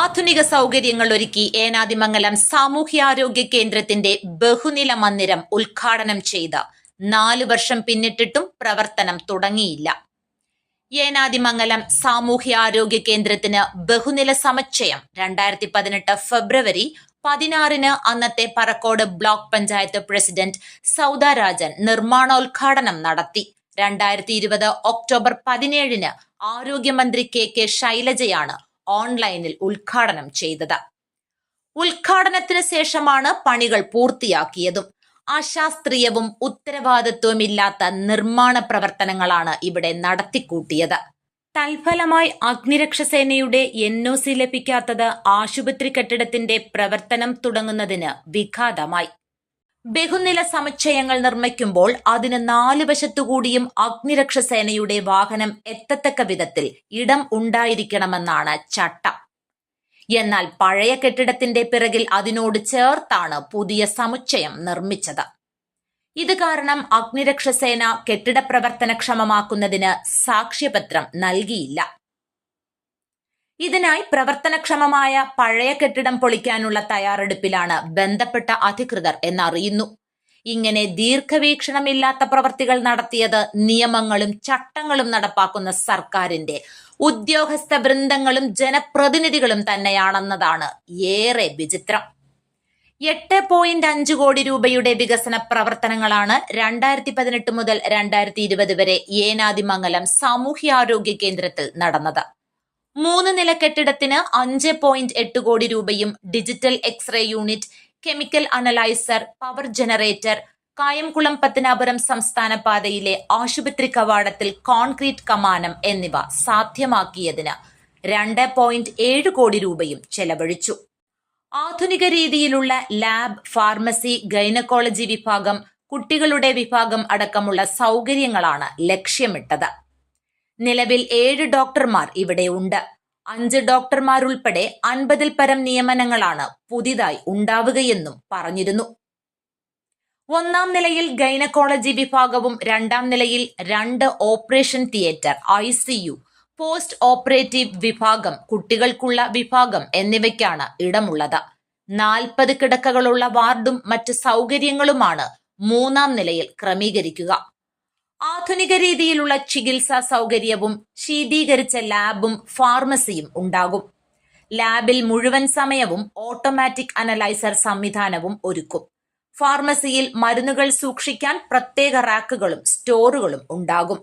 ആധുനിക സൗകര്യങ്ങൾ ഒരുക്കി ഏനാദിമംഗലം സാമൂഹ്യാരോഗ്യ കേന്ദ്രത്തിന്റെ ബഹുനില മന്ദിരം ഉദ്ഘാടനം ചെയ്ത് നാല് വർഷം പിന്നിട്ടിട്ടും പ്രവർത്തനം തുടങ്ങിയില്ല. ഏനാദിമംഗലം സാമൂഹ്യാരോഗ്യ കേന്ദ്രത്തിന് ബഹുനില സമുച്ചയം രണ്ടായിരത്തി പതിനെട്ട് ഫെബ്രുവരി പതിനാറിന് അന്നത്തെ പറക്കോട് ബ്ലോക്ക് പഞ്ചായത്ത് പ്രസിഡന്റ് സൗദാരാജൻ നിർമ്മാണോദ്ഘാടനം നടത്തി. രണ്ടായിരത്തി ഇരുപത് ഒക്ടോബർ പതിനേഴിന് ആരോഗ്യമന്ത്രി കെ കെ ശൈലജയാണ് ഓൺലൈനിൽ ഉദ്ഘാടനം ചെയ്തത്. ഉദ്ഘാടനത്തിന് ശേഷമാണ് പണികൾ പൂർത്തിയാക്കിയതും അശാസ്ത്രീയവും ഉത്തരവാദിത്വമില്ലാത്ത നിർമ്മാണ പ്രവർത്തനങ്ങളാണ് ഇവിടെ നടത്തിക്കൂട്ടിയത്. തൽഫലമായി അഗ്നിരക്ഷസേനയുടെ എൻ ഒ സി ലഭിക്കാത്തത് ആശുപത്രി കെട്ടിടത്തിന്റെ പ്രവർത്തനം തുടങ്ങുന്നതിന് വിഘാതമായി. ബഹുനില സമുച്ചയങ്ങൾ നിർമ്മിക്കുമ്പോൾ അതിന് നാല് വശത്തുകൂടിയും അഗ്നിരക്ഷസേനയുടെ വാഹനം എത്തത്തക്ക വിധത്തിൽ ഇടം ഉണ്ടായിരിക്കണമെന്നാണ് ചട്ടം. എന്നാൽ പഴയ കെട്ടിടത്തിന്റെ പിറകിൽ അതിനോട് ചേർത്താണ് പുതിയ സമുച്ചയം നിർമ്മിച്ചത്. ഇത് കാരണം അഗ്നിരക്ഷസേന കെട്ടിട പ്രവർത്തനക്ഷമമാക്കുന്നതിന് സാക്ഷ്യപത്രം നൽകിയില്ല. ഇതിനായി പ്രവർത്തനക്ഷമമായ പഴയ കെട്ടിടം പൊളിക്കാനുള്ള തയ്യാറെടുപ്പിലാണ് ബന്ധപ്പെട്ട അധികൃതർ എന്നറിയുന്നു. ഇങ്ങനെ ദീർഘവീക്ഷണമില്ലാത്ത പ്രവർത്തികൾ നടത്തിയത് നിയമങ്ങളും ചട്ടങ്ങളും നടപ്പാക്കുന്ന സർക്കാരിന്റെ ഉദ്യോഗസ്ഥ വൃന്ദങ്ങളും ജനപ്രതിനിധികളും തന്നെയാണെന്നതാണ് ഏറെ വിചിത്രം. എട്ട് പോയിന്റ് അഞ്ച് കോടി രൂപയുടെ വികസന പ്രവർത്തനങ്ങളാണ് രണ്ടായിരത്തി പതിനെട്ട് മുതൽ രണ്ടായിരത്തി ഇരുപത് വരെ ഏനാദിമംഗലം സാമൂഹ്യാരോഗ്യ കേന്ദ്രത്തിൽ നടന്നത്. മൂന്ന് നില കെട്ടിടത്തിന് അഞ്ച് പോയിന്റ് എട്ട് കോടി രൂപയും digital x ray unit chemical analyser power generator Kayamkulam Pathanapuram സംസ്ഥാന പാതയിലെ ആശുപത്രി കവാടത്തിൽ കോൺക്രീറ്റ് കമാനം എന്നിവ സാധ്യമാക്കിയതിന് രണ്ട് പോയിന്റ് ഏഴ് കോടി രൂപയും ചെലവഴിച്ചു. ആധുനിക രീതിയിലുള്ള ലാബ് ഫാർമസി ഗൈനക്കോളജി വിഭാഗം കുട്ടികളുടെ വിഭാഗം അടക്കമുള്ള സൗകര്യങ്ങളാണ് ലക്ഷ്യമിട്ടത്. നിലവിൽ ഏഴ് ഡോക്ടർമാർ ഇവിടെ ഉണ്ട്. അഞ്ച് ഡോക്ടർമാരുൾപ്പെടെ അൻപതിൽ പരം നിയമനങ്ങളാണ് പുതിയതായി ഉണ്ടാവുകയെന്നും പറഞ്ഞിരുന്നു. ഒന്നാം നിലയിൽ ഗൈനക്കോളജി വിഭാഗവും രണ്ടാം നിലയിൽ രണ്ട് operation theatre eye post operative വിഭാഗം കുട്ടികൾക്കുള്ള വിഭാഗം എന്നിവയ്ക്കാണ് ഇടമുള്ളത്. നാൽപ്പത് കിടക്കകളുള്ള വാർഡും മറ്റ് സൗകര്യങ്ങളുമാണ് മൂന്നാം നിലയിൽ ക്രമീകരിക്കുക. ആധുനിക രീതിയിലുള്ള ചികിത്സാ സൗകര്യവും ശീതീകരിച്ച ലാബും ഫാർമസിയും ഉണ്ടാകും. ലാബിൽ മുഴുവൻ സമയവും ഓട്ടോമാറ്റിക് അനലൈസർ സംവിധാനവും ഒരുക്കും. ഫാർമസിയിൽ മരുന്നുകൾ സൂക്ഷിക്കാൻ പ്രത്യേക റാക്കുകളും സ്റ്റോറുകളും ഉണ്ടാകും.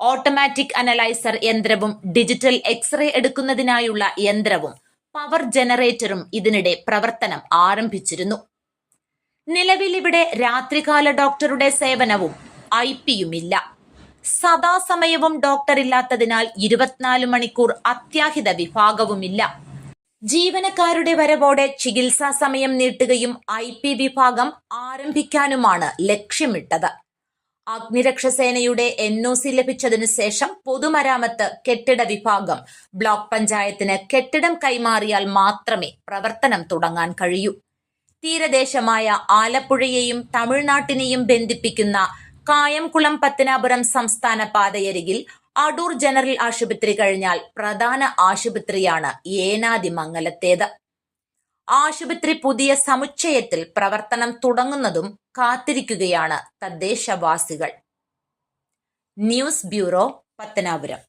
ഓട്ടോമാറ്റിക് അനലൈസർ യന്ത്രവും ഡിജിറ്റൽ എക്സ്റേ എടുക്കുന്നതിനായുള്ള യന്ത്രവും പവർ ജനറേറ്ററും ഇതിനിടെ പ്രവർത്തനം ആരംഭിച്ചിരുന്നു. നിലവിൽ ഇവിടെ രാത്രികാല ഡോക്ടറുടെ സേവനവും ഐ പിയുമില്ല. സദാസമയവും ഡോക്ടർ ഇല്ലാത്തതിനാൽ ഇരുപത്തിനാല് മണിക്കൂർ അത്യാഹിത വിഭാഗവുമില്ല. ജീവനക്കാരുടെ വരവോടെ ചികിത്സാ സമയം നീട്ടുകയും ഐ പി വിഭാഗം ആരംഭിക്കാനുമാണ് ലക്ഷ്യമിട്ടത്. അഗ്നിരക്ഷസേനയുടെ എൻ ഒ സി ലഭിച്ചതിനു ശേഷം പൊതുമരാമത്ത് കെട്ടിട വിഭാഗം ബ്ലോക്ക് പഞ്ചായത്തിന് കെട്ടിടം കൈമാറിയാൽ മാത്രമേ പ്രവർത്തനം തുടങ്ങാൻ കഴിയൂ. തീരദേശമായ ആലപ്പുഴയെയും തമിഴ്നാട്ടിനെയും ബന്ധിപ്പിക്കുന്ന കായംകുളം പത്തനാപുരം സംസ്ഥാന പാതയരികിൽ അടൂർ ജനറൽ ആശുപത്രി കഴിഞ്ഞാൽ പ്രധാന ആശുപത്രിയാണ് ഏനാദിമംഗലത്തേത് ആശുപത്രി പുതിയ സമുച്ചയത്തിൽ പ്രവർത്തനം തുടങ്ങുന്നതും കാത്തിരിക്കുകയാണ് തദ്ദേശവാസികൾ. News bureau Pathanapuram.